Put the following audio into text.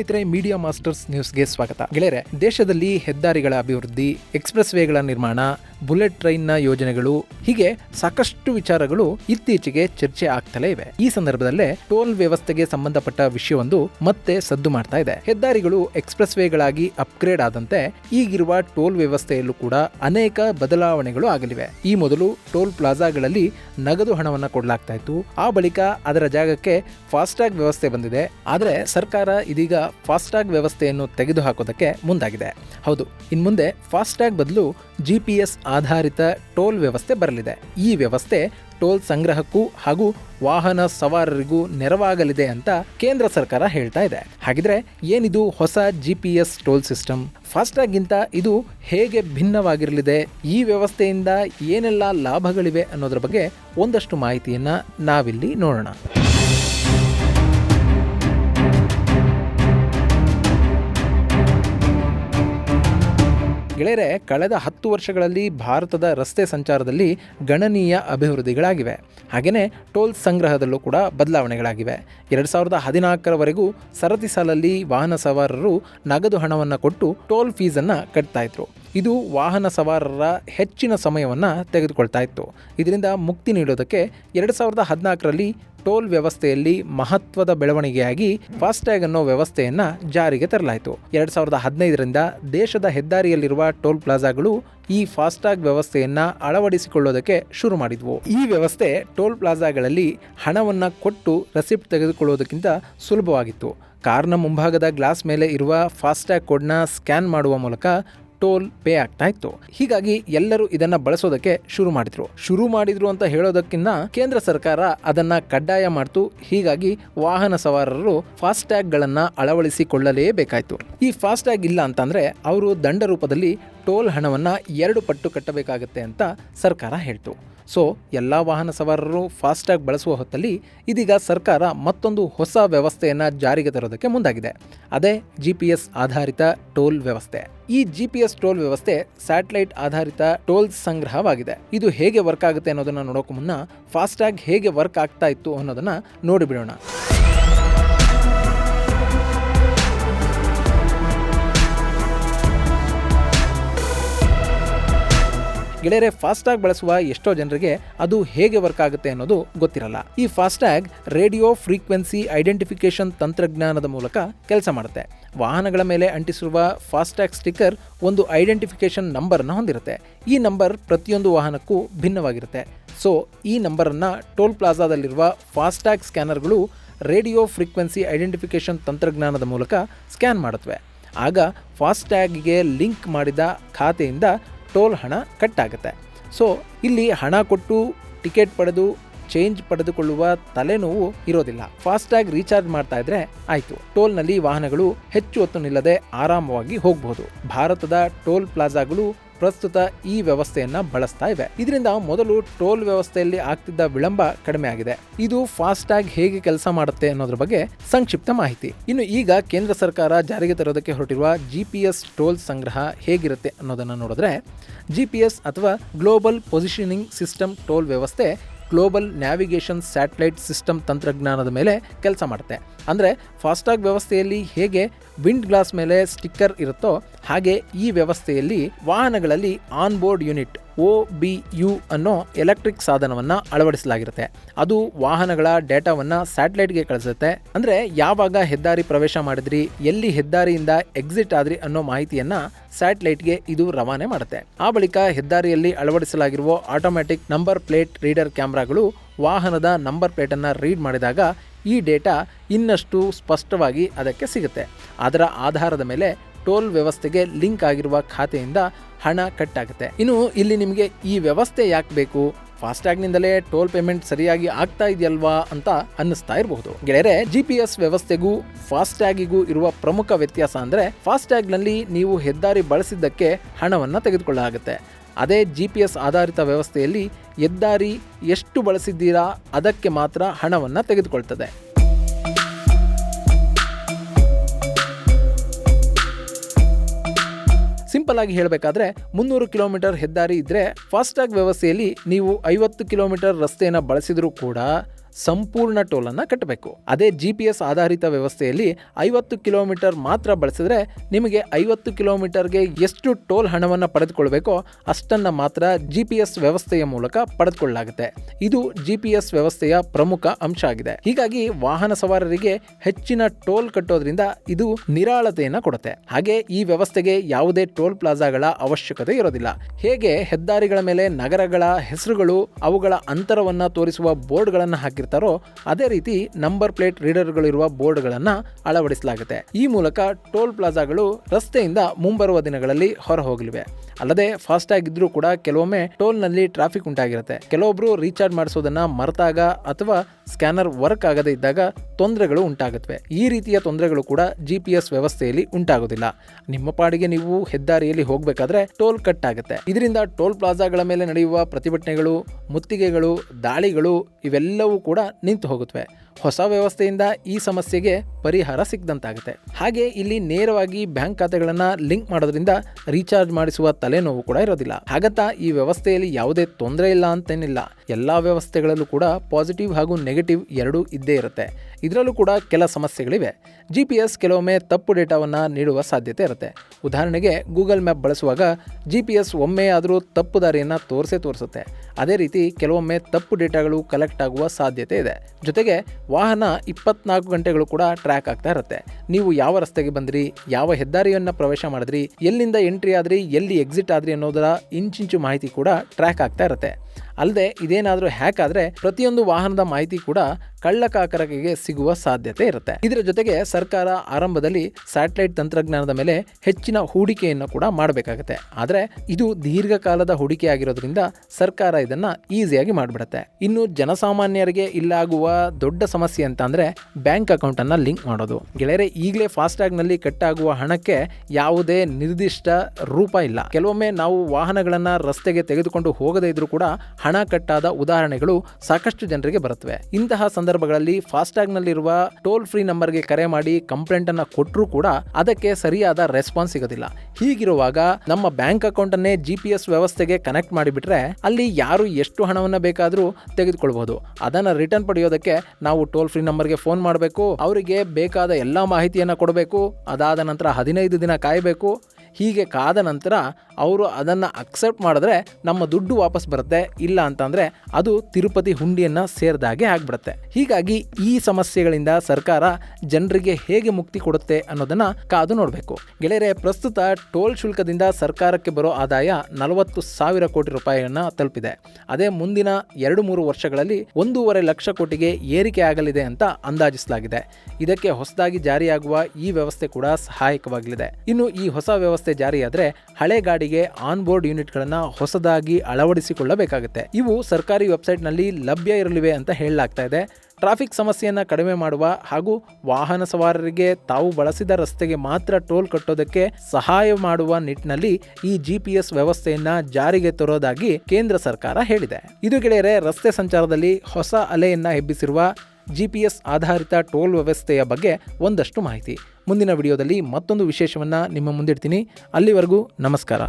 ಸ್ನೇಹಿತರೆ media masters ನ್ಯೂಸ್ಗೆ ಸ್ವಾಗತ. ಗೆಳೆಯರೆ ದೇಶದಲ್ಲಿ ಹೆದ್ದಾರಿಗಳ ಅಭಿವೃದ್ಧಿ ಎಕ್ಸ್ಪ್ರೆಸ್ ವೇಗಳ ನಿರ್ಮಾಣ ಬುಲೆಟ್ ಟ್ರೈನ್ನ ಯೋಜನೆಗಳು, ಹೀಗೆ ಸಾಕಷ್ಟು ವಿಚಾರಗಳು ಇತ್ತೀಚೆಗೆ ಚರ್ಚೆ ಆಗ್ತಲೇ ಇವೆ. ಈ ಸಂದರ್ಭದಲ್ಲೇ ಟೋಲ್ ವ್ಯವಸ್ಥೆಗೆ ಸಂಬಂಧಪಟ್ಟ ವಿಷಯವೊಂದು ಮತ್ತೆ ಸದ್ದು ಮಾಡ್ತಾ ಇದೆ. ಹೆದ್ದಾರಿಗಳು ಎಕ್ಸ್ಪ್ರೆಸ್ ವೇಗಳಾಗಿ ಅಪ್ಗ್ರೇಡ್ ಆದಂತೆ ಈಗಿರುವ ಟೋಲ್ ವ್ಯವಸ್ಥೆಯಲ್ಲೂ ಕೂಡ ಅನೇಕ ಬದಲಾವಣೆಗಳು ಆಗಲಿವೆ. ಈ ಮೊದಲು ಟೋಲ್ ಪ್ಲಾಜಾಗಳಲ್ಲಿ ನಗದು ಹಣವನ್ನು ಕೊಡಲಾಗ್ತಾ ಇತ್ತು. ಆ ಬಳಿಕ ಅದರ ಜಾಗಕ್ಕೆ ಫಾಸ್ಟ್ಯಾಗ್ ವ್ಯವಸ್ಥೆ ಬಂದಿದೆ. ಆದರೆ ಸರ್ಕಾರ ಇದೀಗ ಫಾಸ್ಟ್ಯಾಗ್ ವ್ಯವಸ್ಥೆಯನ್ನು ತೆಗೆದುಹಾಕೋದಕ್ಕೆ ಮುಂದಾಗಿದೆ. ಹೌದು, ಇನ್ಮುಂದೆ ಫಾಸ್ಟ್ಯಾಗ್ ಬದಲು ಜಿ ಪಿ ಎಸ್ ಆಧಾರಿತ ಟೋಲ್ ವ್ಯವಸ್ಥೆ ಬರಲಿದೆ. ಈ ವ್ಯವಸ್ಥೆ ಟೋಲ್ ಸಂಗ್ರಹಕ್ಕೂ ಹಾಗೂ ವಾಹನ ಸವಾರರಿಗೂ ನೆರವಾಗಲಿದೆ ಅಂತ ಕೇಂದ್ರ ಸರ್ಕಾರ ಹೇಳ್ತಾ ಇದೆ. ಹಾಗಿದ್ರೆ ಏನಿದು ಹೊಸ ಜಿಪಿಎಸ್ ಟೋಲ್ ಸಿಸ್ಟಮ್? ಫಾಸ್ಟ್ಯಾಗಿಂತ ಇದು ಹೇಗೆ ಭಿನ್ನವಾಗಿರಲಿದೆ? ಈ ವ್ಯವಸ್ಥೆಯಿಂದ ಏನೆಲ್ಲ ಲಾಭಗಳಿವೆ ಅನ್ನೋದ್ರ ಬಗ್ಗೆ ಒಂದಷ್ಟು ಮಾಹಿತಿಯನ್ನ ನಾವಿಲ್ಲಿ ನೋಡೋಣ. ಗೆಳೆಯರೆ, ಕಳೆದ ಹತ್ತು ವರ್ಷಗಳಲ್ಲಿ ಭಾರತದ ರಸ್ತೆ ಸಂಚಾರದಲ್ಲಿ ಗಣನೀಯ ಅಭಿವೃದ್ಧಿಗಳಾಗಿವೆ. ಹಾಗೆಯೇ ಟೋಲ್ ಸಂಗ್ರಹದಲ್ಲೂ ಕೂಡ ಬದಲಾವಣೆಗಳಾಗಿವೆ. ಎರಡು ಸಾವಿರದ ಹದಿನಾಲ್ಕರವರೆಗೂ ಸರತಿ ಸಾಲಲ್ಲಿ ವಾಹನ ಸವಾರರು ನಗದು ಹಣವನ್ನು ಕೊಟ್ಟು ಟೋಲ್ ಫೀಸನ್ನು ಕಟ್ತಾ ಇದ್ರು. ಇದು ವಾಹನ ಸವಾರರ ಹೆಚ್ಚಿನ ಸಮಯವನ್ನು ತೆಗೆದುಕೊಳ್ತಾ ಇತ್ತು. ಇದರಿಂದ ಮುಕ್ತಿ ನೀಡೋದಕ್ಕೆ ಎರಡು ಸಾವಿರದ ಹದಿನಾಲ್ಕರಲ್ಲಿ ಟೋಲ್ ವ್ಯವಸ್ಥೆಯಲ್ಲಿ ಮಹತ್ವದ ಬೆಳವಣಿಗೆಯಾಗಿ ಫಾಸ್ಟ್ಯಾಗ್ ಅನ್ನೋ ವ್ಯವಸ್ಥೆಯನ್ನು ಜಾರಿಗೆ ತರಲಾಯಿತು. ಎರಡು ಸಾವಿರದ ಹದಿನೈದರಿಂದ ದೇಶದ ಹೆದ್ದಾರಿಯಲ್ಲಿರುವ ಟೋಲ್ ಪ್ಲಾಜಾಗಳು ಈ ಫಾಸ್ಟ್ಯಾಗ್ ವ್ಯವಸ್ಥೆಯನ್ನು ಅಳವಡಿಸಿಕೊಳ್ಳೋದಕ್ಕೆ ಶುರು ಮಾಡಿದ್ವು. ಈ ವ್ಯವಸ್ಥೆ ಟೋಲ್ ಪ್ಲಾಜಾಗಳಲ್ಲಿ ಹಣವನ್ನು ಕೊಟ್ಟು ರೆಸಿಪ್ಟ್ ತೆಗೆದುಕೊಳ್ಳೋದಕ್ಕಿಂತ ಸುಲಭವಾಗಿತ್ತು. ಕಾರ್ನ ಮುಂಭಾಗದ ಗ್ಲಾಸ್ ಮೇಲೆ ಇರುವ ಫಾಸ್ಟ್ಯಾಗ್ ಕೋಡ್ನ ಸ್ಕ್ಯಾನ್ ಮಾಡುವ ಮೂಲಕ ಟೋಲ್ ಪೇ ಆಗ್ತಾ ಇತ್ತು. ಹೀಗಾಗಿ ಎಲ್ಲರೂ ಇದನ್ನ ಬಳಸೋದಕ್ಕೆ ಶುರು ಮಾಡಿದ್ರು. ಶುರು ಮಾಡಿದ್ರು ಅಂತ ಹೇಳೋದಕ್ಕಿಂತ ಕೇಂದ್ರ ಸರ್ಕಾರ ಅದನ್ನ ಕಡ್ಡಾಯ ಮಾಡ್ತು. ಹೀಗಾಗಿ ವಾಹನ ಸವಾರರು ಫಾಸ್ಟ್ಯಾಗ್ ಗಳನ್ನ ಅಳವಡಿಸಿಕೊಳ್ಳಲೇಬೇಕಾಯ್ತು ಈ ಫಾಸ್ಟ್ಯಾಗ್ ಇಲ್ಲ ಅಂತಂದ್ರೆ ಅವರು ದಂಡ ರೂಪದಲ್ಲಿ ಟೋಲ್ ಹಣವನ್ನ ಎರಡು ಪಟ್ಟು ಕಟ್ಟಬೇಕಾಗತ್ತೆ ಅಂತ ಸರ್ಕಾರ ಹೇಳ್ತು. ಸೊ ಎಲ್ಲ ವಾಹನ ಸವಾರರು ಫಾಸ್ಟ್ಯಾಗ್ ಬಳಸುವ ಹೊತ್ತಲ್ಲಿ ಇದೀಗ ಸರ್ಕಾರ ಮತ್ತೊಂದು ಹೊಸ ವ್ಯವಸ್ಥೆಯನ್ನು ಜಾರಿಗೆ ತರೋದಕ್ಕೆ ಮುಂದಾಗಿದೆ. ಅದೇ ಜಿ ಪಿ ಎಸ್ ಆಧಾರಿತ ಟೋಲ್ ವ್ಯವಸ್ಥೆ. ಈ ಜಿ ಪಿ ಎಸ್ ಟೋಲ್ ವ್ಯವಸ್ಥೆ ಸ್ಯಾಟಲೈಟ್ ಆಧಾರಿತ ಟೋಲ್ ಸಂಗ್ರಹವಾಗಿದೆ. ಇದು ಹೇಗೆ ವರ್ಕ್ ಆಗುತ್ತೆ ಅನ್ನೋದನ್ನ ನೋಡೋಕೆ ಮುನ್ನ ಫಾಸ್ಟ್ಯಾಗ್ ಹೇಗೆ ವರ್ಕ್ ಆಗ್ತಾ ಇತ್ತು ಅನ್ನೋದನ್ನ ನೋಡಿಬಿಡೋಣ ಗೆಳೆಯರೆ ಫಾಸ್ಟ್ಯಾಗ್ ಬಳಸುವ ಎಷ್ಟೋ ಜನರಿಗೆ ಅದು ಹೇಗೆ ವರ್ಕ್ ಆಗುತ್ತೆ ಅನ್ನೋದು ಗೊತ್ತಿರಲ್ಲ. ಈ ಫಾಸ್ಟ್ಯಾಗ್ ರೇಡಿಯೋ ಫ್ರೀಕ್ವೆನ್ಸಿ ಐಡೆಂಟಿಫಿಕೇಶನ್ ತಂತ್ರಜ್ಞಾನದ ಮೂಲಕ ಕೆಲಸ ಮಾಡುತ್ತೆ. ವಾಹನಗಳ ಮೇಲೆ ಅಂಟಿಸಿರುವ ಫಾಸ್ಟ್ಯಾಗ್ ಸ್ಟಿಕ್ಕರ್ ಒಂದು ಐಡೆಂಟಿಫಿಕೇಶನ್ ನಂಬರನ್ನು ಹೊಂದಿರುತ್ತೆ. ಈ ನಂಬರ್ ಪ್ರತಿಯೊಂದು ವಾಹನಕ್ಕೂ ಭಿನ್ನವಾಗಿರುತ್ತೆ. ಸೊ ಈ ನಂಬರನ್ನು ಟೋಲ್ ಪ್ಲಾಜಾದಲ್ಲಿರುವ ಫಾಸ್ಟ್ಯಾಗ್ ಸ್ಕ್ಯಾನರ್ಗಳು ರೇಡಿಯೋ ಫ್ರೀಕ್ವೆನ್ಸಿ ಐಡೆಂಟಿಫಿಕೇಶನ್ ತಂತ್ರಜ್ಞಾನದ ಮೂಲಕ ಸ್ಕ್ಯಾನ್ ಮಾಡುತ್ತವೆ. ಆಗ ಫಾಸ್ಟ್ಯಾಗ್ಗೆ ಲಿಂಕ್ ಮಾಡಿದ ಖಾತೆಯಿಂದ ಟೋಲ್ ಹಣ ಕಟ್ ಆಗುತ್ತೆ ಸೊ ಇಲ್ಲಿ ಹಣ ಕೊಟ್ಟು ಟಿಕೆಟ್ ಪಡೆದು ಚೇಂಜ್ ಪಡೆದುಕೊಳ್ಳುವ ತಲೆನೋವು ಇರೋದಿಲ್ಲ. ಫಾಸ್ಟ್ಯಾಗ್ ರೀಚಾರ್ಜ್ ಮಾಡ್ತಾ ಇದ್ರೆ ಆಯ್ತು. ಟೋಲ್ನಲ್ಲಿ ವಾಹನಗಳು ಹೆಚ್ಚು ಹೊತ್ತು ನಿಲ್ಲದೆ ಆರಾಮವಾಗಿ ಹೋಗಬಹುದು ಭಾರತದ ಟೋಲ್ ಪ್ಲಾಜಾಗಳು ಪ್ರಸ್ತುತ ಈ ವ್ಯವಸ್ಥೆಯನ್ನ ಬಳಸ್ತಾ ಇವೆ. ಇದರಿಂದ ಮೊದಲು ಟೋಲ್ ವ್ಯವಸ್ಥೆಯಲ್ಲಿ ಆಗ್ತಿದ್ದ ವಿಳಂಬ ಕಡಿಮೆ ಆಗಿದೆ. ಇದು ಫಾಸ್ಟ್ಯಾಗ್ ಹೇಗೆ ಕೆಲಸ ಮಾಡುತ್ತೆ ಅನ್ನೋದ್ರ ಬಗ್ಗೆ ಸಂಕ್ಷಿಪ್ತ ಮಾಹಿತಿ. ಇನ್ನು ಈಗ ಕೇಂದ್ರ ಸರ್ಕಾರ ಜಾರಿಗೆ ತರೋದಕ್ಕೆ ಹೊರಟಿರುವ ಜಿಪಿಎಸ್ ಟೋಲ್ ಸಂಗ್ರಹ ಹೇಗಿರುತ್ತೆ ಅನ್ನೋದನ್ನ ನೋಡಿದ್ರೆ ಜಿಪಿಎಸ್ ಅಥವಾ ಗ್ಲೋಬಲ್ ಪೊಸಿಷನಿಂಗ್ ಸಿಸ್ಟಮ್ ಟೋಲ್ ವ್ಯವಸ್ಥೆ ಗ್ಲೋಬಲ್ ನ್ಯಾವಿಗೇಷನ್ ಸ್ಯಾಟಲೈಟ್ ಸಿಸ್ಟಮ್ ತಂತ್ರಜ್ಞಾನದ ಮೇಲೆ ಕೆಲಸ ಮಾಡುತ್ತೆ. ಅಂದರೆ ಫಾಸ್ಟ್ಯಾಗ್ ವ್ಯವಸ್ಥೆಯಲ್ಲಿ ಹೇಗೆ ವಿಂಡ್ ಗ್ಲಾಸ್ ಮೇಲೆ ಸ್ಟಿಕ್ಕರ್ ಇರುತ್ತೋ ಹಾಗೆ ಈ ವ್ಯವಸ್ಥೆಯಲ್ಲಿ ವಾಹನಗಳಲ್ಲಿ on board unit O B U ಅನ್ನೋ ಎಲೆಕ್ಟ್ರಿಕ್ ಸಾಧನವನ್ನು ಅಳವಡಿಸಲಾಗಿರುತ್ತೆ. ಅದು ವಾಹನಗಳ ಡೇಟಾವನ್ನು ಸ್ಯಾಟಲೈಟ್ಗೆ ಕಳಿಸುತ್ತೆ. ಅಂದರೆ ಯಾವಾಗ ಹೆದ್ದಾರಿ ಪ್ರವೇಶ ಮಾಡಿದ್ರಿ, ಎಲ್ಲಿ ಹೆದ್ದಾರಿಯಿಂದ ಎಕ್ಸಿಟ್ ಆದ್ರಿ ಅನ್ನೋ ಮಾಹಿತಿಯನ್ನು ಸ್ಯಾಟಲೈಟ್ಗೆ ಇದು ರವಾನೆ ಮಾಡುತ್ತೆ. ಆ ಬಳಿಕ ಹೆದ್ದಾರಿಯಲ್ಲಿ ಅಳವಡಿಸಲಾಗಿರುವ ಆಟೋಮ್ಯಾಟಿಕ್ ನಂಬರ್ ಪ್ಲೇಟ್ ರೀಡರ್ ಕ್ಯಾಮ್ರಾಗಳು ವಾಹನದ ನಂಬರ್ ಪ್ಲೇಟನ್ನು ರೀಡ್ ಮಾಡಿದಾಗ ಈ ಡೇಟಾ ಇನ್ನಷ್ಟು ಸ್ಪಷ್ಟವಾಗಿ ಅದಕ್ಕೆ ಸಿಗುತ್ತೆ. ಅದರ ಆಧಾರದ ಮೇಲೆ ಟೋಲ್ ವ್ಯವಸ್ಥೆಗೆ ಲಿಂಕ್ ಆಗಿರುವ ಖಾತೆಯಿಂದ ಹಣ ಕಟ್ ಆಗುತ್ತೆ ಇನ್ನು ಇಲ್ಲಿ ನಿಮಗೆ ಈ ವ್ಯವಸ್ಥೆ ಯಾಕೆ ಬೇಕು? ಫಾಸ್ಟ್ಯಾಗ್ನಿಂದಲೇ ಟೋಲ್ ಪೇಮೆಂಟ್ ಸರಿಯಾಗಿ ಆಗ್ತಾ ಇದೆಯಲ್ವಾ ಅಂತ ಅನ್ನಿಸ್ತಾ ಇರಬಹುದು ಗೆಳೆಯರೆ ಜಿ ಪಿ ಎಸ್ ವ್ಯವಸ್ಥೆಗೂ ಫಾಸ್ಟ್ಯಾಗಿಗೂ ಇರುವ ಪ್ರಮುಖ ವ್ಯತ್ಯಾಸ ಅಂದರೆ ಫಾಸ್ಟ್ಯಾಗ್ನಲ್ಲಿ ನೀವು ಹೆದ್ದಾರಿ ಬಳಸಿದ್ದಕ್ಕೆ ಹಣವನ್ನು ತೆಗೆದುಕೊಳ್ಳಲಾಗುತ್ತೆ. ಅದೇ ಜಿ ಪಿ ಎಸ್ ಆಧಾರಿತ ವ್ಯವಸ್ಥೆಯಲ್ಲಿ ಹೆದ್ದಾರಿ ಎಷ್ಟು ಬಳಸಿದ್ದೀರಾ ಅದಕ್ಕೆ ಮಾತ್ರ ಹಣವನ್ನು ತೆಗೆದುಕೊಳ್ತದೆ. ಸಿಂಪಲ್ ಆಗಿ ಹೇಳಬೇಕಾದ್ರೆ ಮುನ್ನೂರು ಕಿಲೋಮೀಟರ್ ಹೆದ್ದಾರಿ ಇದ್ರೆ ಫಾಸ್ಟ್ಯಾಗ್ ವ್ಯವಸ್ಥೆಯಲ್ಲಿ ನೀವು ಐವತ್ತು ಕಿಲೋಮೀಟರ್ ರಸ್ತೆಯನ್ನು ಬಳಸಿದರೂ ಕೂಡ ಸಂಪೂರ್ಣ ಟೋಲನ್ನು ಕಟ್ಟಬೇಕು. ಅದೇ ಜಿ ಪಿ ಎಸ್ ಆಧಾರಿತ ವ್ಯವಸ್ಥೆಯಲ್ಲಿ ಐವತ್ತು ಕಿಲೋಮೀಟರ್ ಮಾತ್ರ ಬಳಸಿದ್ರೆ ನಿಮಗೆ ಐವತ್ತು ಕಿಲೋಮೀಟರ್ಗೆ ಎಷ್ಟು ಟೋಲ್ ಹಣವನ್ನು ಪಡೆದುಕೊಳ್ಬೇಕೋ ಅಷ್ಟನ್ನು ಮಾತ್ರ ಜಿ ಪಿ ಎಸ್ ವ್ಯವಸ್ಥೆಯ ಮೂಲಕ ಪಡೆದುಕೊಳ್ಳಲಾಗುತ್ತೆ. ಇದು ಜಿ ಪಿ ಎಸ್ ವ್ಯವಸ್ಥೆಯ ಪ್ರಮುಖ ಅಂಶ ಆಗಿದೆ. ಹೀಗಾಗಿ ವಾಹನ ಸವಾರರಿಗೆ ಹೆಚ್ಚಿನ ಟೋಲ್ ಕಟ್ಟೋದ್ರಿಂದ ಇದು ನಿರಾಳತೆಯನ್ನು ಕೊಡುತ್ತೆ. ಹಾಗೆ ಈ ವ್ಯವಸ್ಥೆಗೆ ಯಾವುದೇ ಟೋಲ್ ಪ್ಲಾಜಾಗಳ ಅವಶ್ಯಕತೆ ಇರೋದಿಲ್ಲ. ಹೇಗೆ ಹೆದ್ದಾರಿಗಳ ಮೇಲೆ ನಗರಗಳ ಹೆಸರುಗಳು ಅವುಗಳ ಅಂತರವನ್ನು ತೋರಿಸುವ ಬೋರ್ಡ್ಗಳನ್ನು ಹಾಕಿರ್ತಾರೋ, ಅದೇ ರೀತಿ ನಂಬರ್ ಪ್ಲೇಟ್ ರೀಡರ್ಗಳಿರುವ ಬೋರ್ಡ್ಗಳನ್ನು ಅಳವಡಿಸಲಾಗುತ್ತೆ. ಈ ಮೂಲಕ ಟೋಲ್ ಪ್ಲಾಜಾಗಳು ರಸ್ತೆಯಿಂದ ಮುಂಬರುವ ದಿನಗಳಲ್ಲಿ ಹೊರ ಹೋಗಲಿವೆ ಅಲ್ಲದೆ ಫಾಸ್ಟ್ಯಾಗ್ ಇದ್ರೂ ಕೂಡ ಕೆಲವೊಮ್ಮೆ ಟೋಲ್ನಲ್ಲಿ ಟ್ರಾಫಿಕ್ ಉಂಟಾಗಿರುತ್ತೆ. ಕೆಲವೊಬ್ರು ರೀಚಾರ್ಜ್ ಮಾಡಿಸೋದನ್ನ ಮರೆತಾಗ ಅಥವಾ ಸ್ಕ್ಯಾನರ್ ವರ್ಕ್ ಆಗದೇ ಇದ್ದಾಗ ತೊಂದರೆಗಳು ಉಂಟಾಗುತ್ತವೆ. ಈ ರೀತಿಯ ತೊಂದರೆಗಳು ಕೂಡ ಜಿ ಪಿ ಎಸ್ ವ್ಯವಸ್ಥೆಯಲ್ಲಿ ಉಂಟಾಗೋದಿಲ್ಲ ನಿಮ್ಮ ಪಾಡಿಗೆ ನೀವು ಹೆದ್ದಾರಿಯಲ್ಲಿ ಹೋಗಬೇಕಾದ್ರೆ ಟೋಲ್ ಕಟ್ ಆಗುತ್ತೆ. ಇದರಿಂದ ಟೋಲ್ ಪ್ಲಾಜಾಗಳ ಮೇಲೆ ನಡೆಯುವ ಪ್ರತಿಭಟನೆಗಳು, ಮುತ್ತಿಗೆಗಳು, ದಾಳಿಗಳು ಇವೆಲ್ಲವೂ ಕೂಡ ನಿಂತು ಹೋಗುತ್ತವೆ. ಹೊಸ ವ್ಯವಸ್ಥೆಯಿಂದ ಈ ಸಮಸ್ಯೆಗೆ ಪರಿಹಾರ ಸಿಕ್ಕದಂತಾಗುತ್ತೆ ಹಾಗೆ ಇಲ್ಲಿ ನೇರವಾಗಿ ಬ್ಯಾಂಕ್ ಖಾತೆಗಳನ್ನು ಲಿಂಕ್ ಮಾಡೋದ್ರಿಂದ ರೀಚಾರ್ಜ್ ಮಾಡಿಸುವ ತಲೆನೋವು ಕೂಡ ಇರೋದಿಲ್ಲ. ಹಾಗಂತ ಈ ವ್ಯವಸ್ಥೆಯಲ್ಲಿ ಯಾವುದೇ ತೊಂದರೆ ಇಲ್ಲ ಅಂತೇನಿಲ್ಲ. ಎಲ್ಲ ವ್ಯವಸ್ಥೆಗಳಲ್ಲೂ ಕೂಡ ಪಾಸಿಟಿವ್ ಹಾಗೂ ನೆಗೆಟಿವ್ ಎರಡೂ ಇದ್ದೇ ಇರುತ್ತೆ. ಇದರಲ್ಲೂ ಕೂಡ ಕೆಲ ಸಮಸ್ಯೆಗಳಿವೆ. ಜಿ ಪಿ ಎಸ್ ಕೆಲವೊಮ್ಮೆ ತಪ್ಪು ಡೇಟಾವನ್ನು ನೀಡುವ ಸಾಧ್ಯತೆ ಇರುತ್ತೆ. ಉದಾಹರಣೆಗೆ ಗೂಗಲ್ ಮ್ಯಾಪ್ ಬಳಸುವಾಗ ಜಿ ಪಿ ಎಸ್ ಒಮ್ಮೆ ಆದರೂ ತಪ್ಪು ದಾರಿಯನ್ನು ತೋರಿಸೇ ತೋರಿಸುತ್ತೆ. ಅದೇ ರೀತಿ ಕೆಲವೊಮ್ಮೆ ತಪ್ಪು ಡೇಟಾಗಳು ಕಲೆಕ್ಟ್ ಆಗುವ ಸಾಧ್ಯತೆ ಇದೆ. ಜೊತೆಗೆ ವಾಹನ ಇಪ್ಪತ್ನಾಲ್ಕು ಗಂಟೆಗಳು ಕೂಡ ಟ್ರ್ಯಾಕ್ ಆಗ್ತಾ ಇರುತ್ತೆ. ನೀವು ಯಾವ ರಸ್ತೆಗೆ ಬಂದ್ರಿ, ಯಾವ ಹೆದ್ದಾರಿಯನ್ನು ಪ್ರವೇಶ ಮಾಡಿದ್ರಿ, ಎಲ್ಲಿಂದ ಎಂಟ್ರಿ ಆದ್ರಿ, ಎಲ್ಲಿ ಎಕ್ಸಿಟ್ ಆದ್ರಿ ಅನ್ನೋದರ ಇಂಚಿಂಚು ಮಾಹಿತಿ ಕೂಡ ಟ್ರ್ಯಾಕ್ ಆಗ್ತಾ ಇರುತ್ತೆ. ಅಲ್ಲದೆ ಇದೇನಾದರೂ ಹ್ಯಾಕ್ ಆದರೆ ಪ್ರತಿಯೊಂದು ವಾಹನದ ಮಾಹಿತಿ ಕೂಡ ಕಳ್ಳಕಾಕರರಿಗೆ ಸಿಗುವ ಸಾಧ್ಯತೆ ಇರುತ್ತೆ. ಇದರ ಜೊತೆಗೆ ಸರ್ಕಾರ ಆರಂಭದಲ್ಲಿ ಸ್ಯಾಟಲೈಟ್ ತಂತ್ರಜ್ಞಾನದ ಮೇಲೆ ಹೆಚ್ಚಿನ ಹೂಡಿಕೆಯನ್ನು ಕೂಡ ಮಾಡಬೇಕಾಗುತ್ತೆ. ಆದರೆ ಇದು ದೀರ್ಘಕಾಲದ ಹೂಡಿಕೆ ಆಗಿರೋದ್ರಿಂದ ಸರ್ಕಾರ ಇದನ್ನ ಈಸಿಯಾಗಿ ಮಾಡಿಬಿಡುತ್ತೆ. ಇನ್ನು ಜನಸಾಮಾನ್ಯರಿಗೆ ಇಲ್ಲಾಗುವ ದೊಡ್ಡ ಸಮಸ್ಯೆ ಅಂತ ಅಂದ್ರೆ ಬ್ಯಾಂಕ್ ಅಕೌಂಟ್ ಅನ್ನ ಲಿಂಕ್ ಮಾಡೋದು. ಗೆಳೆಯರೆ, ಈಗಲೇ ಫಾಸ್ಟ್ಯಾಗ್ನಲ್ಲಿ ಕಟ್ಟಾಗುವ ಹಣಕ್ಕೆ ಯಾವುದೇ ನಿರ್ದಿಷ್ಟ ರೂಪ ಇಲ್ಲ. ಕೆಲವೊಮ್ಮೆ ನಾವು ವಾಹನಗಳನ್ನ ರಸ್ತೆಗೆ ತೆಗೆದುಕೊಂಡು ಹೋಗದೇ ಇದ್ರೂ ಕೂಡ ಹಣ ಕಟ್ಟಾದ ಉದಾಹರಣೆಗಳು ಸಾಕಷ್ಟು ಜನರಿಗೆ ಬರುತ್ತವೆ. ಇಂತಹ ಸಂದರ್ಭಗಳಲ್ಲಿ ಫಾಸ್ಟ್ಯಾಗ್ ನಲ್ಲಿರುವ ಟೋಲ್ ಫ್ರೀ ನಂಬರ್ಗೆ ಕರೆ ಮಾಡಿ ಕಂಪ್ಲೇಂಟ್ ಅನ್ನ ಕೊಟ್ಟರೂ ಕೂಡ ಅದಕ್ಕೆ ಸರಿಯಾದ ರೆಸ್ಪಾನ್ಸ್ ಸಿಗೋದಿಲ್ಲ. ಹೀಗಿರುವಾಗ ನಮ್ಮ ಬ್ಯಾಂಕ್ ಅಕೌಂಟ್ ಅನ್ನೇ ಜಿ ಪಿ ಎಸ್ ವ್ಯವಸ್ಥೆಗೆ ಕನೆಕ್ಟ್ ಮಾಡಿಬಿಟ್ರೆ ಅಲ್ಲಿ ಯಾರು ಎಷ್ಟು ಹಣವನ್ನ ಬೇಕಾದರೂ ತೆಗೆದುಕೊಳ್ಬಹುದು ಅದನ್ನ ರಿಟರ್ನ್ ಪಡೆಯೋದಕ್ಕೆ ನಾವು ಟೋಲ್ ಫ್ರೀ ನಂಬರ್ಗೆ ಫೋನ್ ಮಾಡಬೇಕು, ಅವರಿಗೆ ಬೇಕಾದ ಎಲ್ಲ ಮಾಹಿತಿಯನ್ನು ಕೊಡಬೇಕು, ಅದಾದ ನಂತರ ಹದಿನೈದು ದಿನ ಕಾಯಬೇಕು ಹೀಗೆ ಕಾದ ನಂತರ ಅವರು ಅದನ್ನು ಅಕ್ಸೆಪ್ಟ್ ಮಾಡಿದ್ರೆ ನಮ್ಮ ದುಡ್ಡು ವಾಪಸ್ ಬರುತ್ತೆ, ಇಲ್ಲ ಅಂತಂದರೆ ಅದು ತಿರುಪತಿ ಹುಂಡಿಯನ್ನು ಸೇರಿದಾಗೆ ಆಗ್ಬಿಡುತ್ತೆ. ಹೀಗಾಗಿ ಈ ಸಮಸ್ಯೆಗಳಿಂದ ಸರ್ಕಾರ ಜನರಿಗೆ ಹೇಗೆ ಮುಕ್ತಿ ಕೊಡುತ್ತೆ ಅನ್ನೋದನ್ನ ಕಾದು ನೋಡಬೇಕು. ಗೆಳೆಯರೆ, ಪ್ರಸ್ತುತ ಟೋಲ್ ಶುಲ್ಕದಿಂದ ಸರ್ಕಾರಕ್ಕೆ ಬರೋ ಆದಾಯ ನಲವತ್ತು ಸಾವಿರ ಕೋಟಿ ರೂಪಾಯಿಯನ್ನು ತಲುಪಿದೆ. ಅದೇ ಮುಂದಿನ ಎರಡು ಮೂರು ವರ್ಷಗಳಲ್ಲಿ ಒಂದೂವರೆ ಲಕ್ಷ ಕೋಟಿಗೆ ಏರಿಕೆ ಆಗಲಿದೆ ಅಂತ ಅಂದಾಜಿಸಲಾಗಿದೆ. ಇದಕ್ಕೆ ಹೊಸದಾಗಿ ಜಾರಿಯಾಗುವ ಈ ವ್ಯವಸ್ಥೆ ಕೂಡ ಸಹಾಯಕವಾಗಲಿದೆ. ಇನ್ನು ಈ ಹೊಸ ವ್ಯವಸ್ಥೆ ಜಾರಿಯಾದರೆ ಹಳೆ ಗಾಡಿಗೆ ಆನ್ ಬೋರ್ಡ್ ಯೂನಿಟ್ಗಳನ್ನು ಹೊಸದಾಗಿ ಅಳವಡಿಸಿಕೊಳ್ಳಬೇಕಾಗುತ್ತೆ. ಇವು ಸರ್ಕಾರಿ ವೆಬ್ಸೈಟ್ನಲ್ಲಿ ಲಭ್ಯ ಇರಲಿವೆ ಅಂತ ಹೇಳಲಾಗ್ತಾ ಇದೆ. ಟ್ರಾಫಿಕ್ ಸಮಸ್ಯೆಯನ್ನು ಕಡಿಮೆ ಮಾಡುವ ಹಾಗೂ ವಾಹನ ಸವಾರರಿಗೆ ತಾವು ಬಳಸಿದ ರಸ್ತೆಗೆ ಮಾತ್ರ ಟೋಲ್ ಕಟ್ಟೋದಕ್ಕೆ ಸಹಾಯ ಮಾಡುವ ನಿಟ್ಟಿನಲ್ಲಿ ಈ ಜಿ ಪಿ ಎಸ್ ವ್ಯವಸ್ಥೆಯನ್ನ ಜಾರಿಗೆ ತರೋದಾಗಿ ಕೇಂದ್ರ ಸರ್ಕಾರ ಹೇಳಿದೆ. ಇದು ಗೆಳೆಯರೆ, ರಸ್ತೆ ಸಂಚಾರದಲ್ಲಿ ಹೊಸ ಅಲೆಯನ್ನ ಎಬ್ಬಿಸಿರುವ ಜಿ ಪಿ ಎಸ್ ಆಧಾರಿತ ಟೋಲ್ ವ್ಯವಸ್ಥೆಯ ಬಗ್ಗೆ ಒಂದಷ್ಟು ಮಾಹಿತಿ. ಮುಂದಿನ ವಿಡಿಯೋದಲ್ಲಿ ಮತ್ತೊಂದು ವಿಶೇಷವನ್ನು ನಿಮ್ಮ ಮುಂದಿಡ್ತೀನಿ ಅಲ್ಲಿವರೆಗೂ ನಮಸ್ಕಾರ.